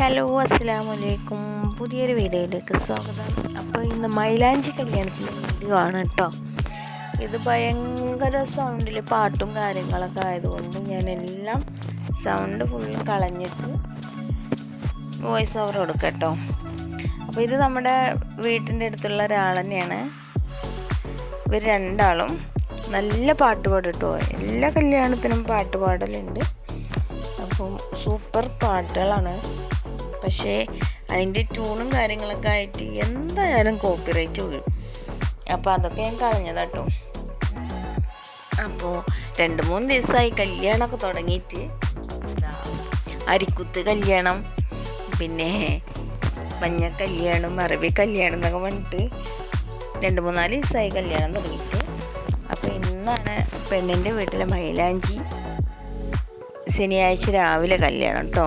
Hello അസ്സാം വലൈക്കും പുതിയൊരു വീഡിയോയിലേക്ക് സ്വാഗതം. അപ്പോൾ ഇന്ന് മൈലാഞ്ചി കല്യാണത്തിന്റെ വീഡിയോ ആണ് കേട്ടോ. ഇത് ഭയങ്കര സൗണ്ടിൽ പാട്ടും കാര്യങ്ങളൊക്കെ ആയതുകൊണ്ട് ഞാൻ എല്ലാം സൗണ്ട് ഫുള്ളും കളഞ്ഞിട്ട് വോയിസ് ഓവർ കൊടുക്കാം കേട്ടോ. അപ്പോൾ ഇത് നമ്മുടെ വീട്ടിന്റെ അടുത്തുള്ള ഒരാൾ തന്നെയാണ്. ഇവർ രണ്ടാളും നല്ല പാട്ട് പാടിട്ടോ. എല്ലാ കല്യാണത്തിനും പാട്ട് പാടലുണ്ട്. അപ്പം സൂപ്പർ പാട്ടുകളാണ്. പക്ഷേ അതിന്റെ ട്യൂണും കാര്യങ്ങളൊക്കെ ആയിട്ട് എന്തായാലും കോപ്പിറൈറ്റ് വീഴും. അപ്പോൾ അതൊക്കെ ഞാൻ കളഞ്ഞതാട്ടോ അപ്പോൾ രണ്ട് മൂന്ന് ദിവസമായി കല്യാണമൊക്കെ തുടങ്ങിയിട്ട് അരിക്കുത്ത് കല്യാണം പിന്നെ മഞ്ഞ കല്യാണം അറബി കല്യാണം എന്നൊക്കെ പറഞ്ഞിട്ട് രണ്ട് മൂന്നാൽ ദിവസമായി കല്യാണം തുടങ്ങിയിട്ട്. അപ്പോൾ ഇന്നാണ് പെണ്ണിന്റെ വീട്ടിലെ മൈലാഞ്ചി ശനിയാഴ്ച രാവിലെ കല്യാണം കേട്ടോ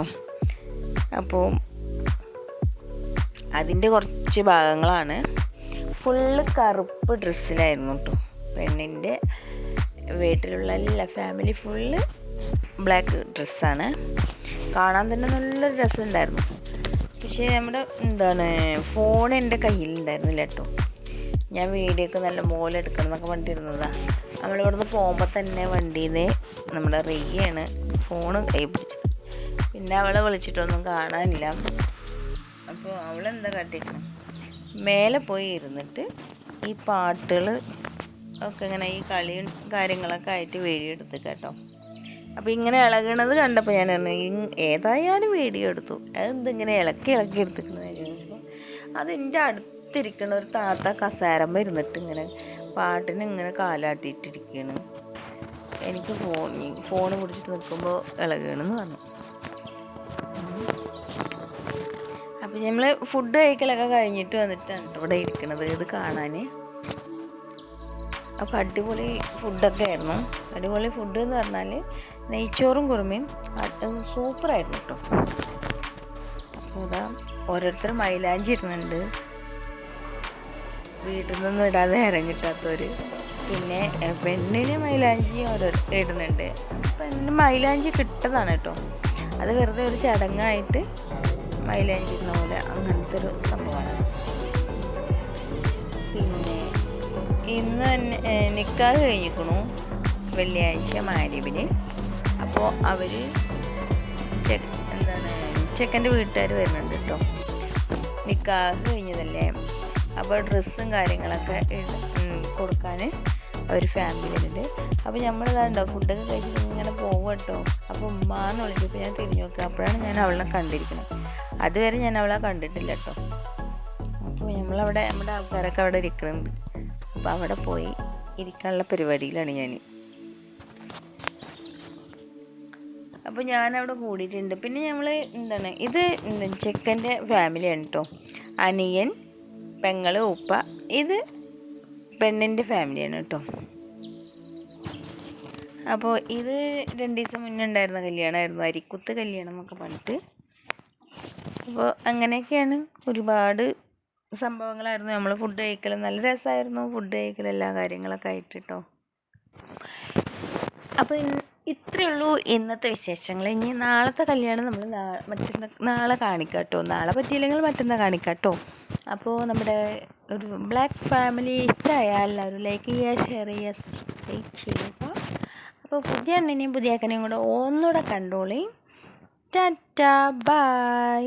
അപ്പോൾ അതിന്റെ കുറച്ച് ഭാഗങ്ങളാണ്. ഫുള്ള് കറുപ്പ് ഡ്രസ്സിലായിരുന്നു കേട്ടോ പെണ്ണിന്റെ വീട്ടിലുള്ള എല്ലാ ഫാമിലി ഫുള്ള് ബ്ലാക്ക് ഡ്രസ്സാണ്. കാണാൻ തന്നെ നല്ല രസമുണ്ടായിരുന്നു. പക്ഷേ നമ്മുടെ എന്താണ് ഫോൺ എന്റെ കയ്യിലുണ്ടായിരുന്നില്ല കേട്ടോ ഞാൻ വീഡിയോ ഒക്കെ നല്ല മോലെ എടുക്കണം എന്നൊക്കെ പറഞ്ഞിരുന്നതാണ് നമ്മളിവിടുന്ന് പോകുമ്പോൾ തന്നെ വണ്ടിയിൽ നിന്ന് നമ്മുടെ റിയാണ് ഫോണ് കൈ പിടിച്ചത്. പിന്നെ അവളെ വിളിച്ചിട്ടൊന്നും കാണാനില്ല. അപ്പോൾ അവളെന്താ കാട്ടിക്കണം മേലെ പോയി ഇരുന്നിട്ട് ഈ പാട്ടുകൾ ഒക്കെ ഇങ്ങനെ ഈ കളിയും കാര്യങ്ങളൊക്കെ ആയിട്ട് വീഡിയോ കേട്ടോ അപ്പോൾ ഇങ്ങനെ ഇളകണത് കണ്ടപ്പോൾ ഞാൻ പറഞ്ഞു "ഇങ് ഏതായാലും വീഡിയോ എടുത്തു. അതെന്തിങ്ങനെ ഇളക്കി ഇളക്കി എടുത്തിരിക്കുന്നത് ചോദിച്ചപ്പോൾ അത് എന്റെ അടുത്തിരിക്കണ ഒരു താത്ത കസാരമ്മ ഇരുന്നിട്ട് ഇങ്ങനെ പാട്ടിന് ഇങ്ങനെ കാലാട്ടിയിട്ടിരിക്കുകയാണ് എനിക്ക് ഫോൺ ഫോൺ പിടിച്ചിട്ട് നിൽക്കുമ്പോൾ ഇളകണമെന്ന് പറഞ്ഞു. അപ്പം നമ്മൾ ഫുഡ് കഴിക്കലൊക്കെ കഴിഞ്ഞിട്ട് വന്നിട്ടാണ് ഇവിടെ ഇരിക്കുന്നത് ഇത് കാണാൻ അപ്പം അടിപൊളി ഫുഡൊക്കെ ആയിരുന്നു. അടിപൊളി ഫുഡ് എന്ന് പറഞ്ഞാൽ നെയ്ച്ചോറും കുറുമയും. സൂപ്പറായിരുന്നു കേട്ടോ അപ്പോൾ ഇതാ ഓരോരുത്തർ മൈലാഞ്ചി ഇടുന്നുണ്ട്. വീട്ടിൽ നിന്നും ഇടാതെ ഇറങ്ങിട്ടാത്തവർ പിന്നെ പെണ്ണിന് മൈലാഞ്ചി ഓരോ ഇടുന്നുണ്ട്. പെണ്ണിന് മൈലാഞ്ചി കിട്ടതാണ് കേട്ടോ അത് വെറുതെ ഒരു ചടങ്ങായിട്ട് മൈലാഞ്ചി ഇടുന്ന പോലെ അങ്ങനത്തെ ഒരു സംഭവമാണ്. പിന്നെ ഇന്ന് നിക്കാഹ് കഴിഞ്ഞിക്കണു വെള്ളിയാഴ്ച മാരിവിന് അപ്പോൾ അവർ എന്താണ് ചെക്കന്റെ വീട്ടുകാർ വരുന്നുണ്ട് കേട്ടോ നിക്കാഹ് കഴിഞ്ഞതല്ലേ? അപ്പോൾ ഡ്രസ്സും കാര്യങ്ങളൊക്കെ കൊടുക്കാൻ അവർ ഫാമിലി വരുന്നുണ്ട്. അപ്പോൾ നമ്മളിതാണ്ടോ ഫുഡൊക്കെ കഴിച്ചിട്ട് ഇങ്ങനെ പോകും കേട്ടോ അപ്പോൾ ഉമ്മാന്ന് വിളിച്ചപ്പോൾ ഞാൻ തിരിഞ്ഞു നോക്കുക അപ്പോഴാണ് ഞാൻ അവളെ കണ്ടിരിക്കുന്നത് അതുവരെ ഞാൻ അവളെ കണ്ടിട്ടില്ല കേട്ടോ അപ്പോൾ നമ്മളവിടെ നമ്മുടെ ആൾക്കാരൊക്കെ അവിടെ ഇരിക്കുന്നുണ്ട് അപ്പോൾ അവിടെ പോയി ഇരിക്കാനുള്ള പരിപാടിയിലാണ് ഞാൻ അപ്പോൾ ഞാനവിടെ കൂടിയിട്ടുണ്ട് പിന്നെ നമ്മൾ എന്താണ് ഇത് ചെക്കന്റെ ഫാമിലിയാണ് കേട്ടോ അനിയൻ പെങ്ങൾ ഉപ്പ ഇത് പെണ്ണിന്റെ ഫാമിലിയാണ് കേട്ടോ അപ്പോൾ ഇത് രണ്ട് ദിവസം മുന്നേ ഉണ്ടായിരുന്ന കല്യാണമായിരുന്നു. അരിക്കുത്ത് കല്യാണം എന്നൊക്കെ പറഞ്ഞിട്ട്. അപ്പോൾ അങ്ങനെയൊക്കെയാണ് ഒരുപാട് സംഭവങ്ങളായിരുന്നു. നമ്മൾ ഫുഡ് കഴിക്കൽ നല്ല രസമായിരുന്നു ഫുഡ് കഴിക്കൽ എല്ലാ കാര്യങ്ങളൊക്കെ ആയിട്ട് കേട്ടോ അപ്പോൾ ഇത്രയേ ഉള്ളൂ ഇന്നത്തെ വിശേഷങ്ങൾ ഇനി നാളത്തെ കല്യാണം നമ്മൾ മറ്റന്ന നാളെ കാണിക്കാം കേട്ടോ നാളെ പറ്റിയില്ലെങ്കിൽ മറ്റന്നാൾ കാണിക്കാം കേട്ടോ അപ്പോൾ നമ്മുടെ ഒരു ബ്ലാക്ക് ഫാമിലി ഇഷ്ടമായാൽ എല്ലാവരും ലൈക്ക് ചെയ്യുക ഷെയർ ചെയ്യുക സബ്സ്ക്രൈബ് ചെയ്യുക. അപ്പോൾ പുതിയ അണ്ണനെയും പുതിയ അക്കനെയും കൂടെ ഒന്നുകൂടെ കണ്ടോളി. ടാറ്റ ബൈ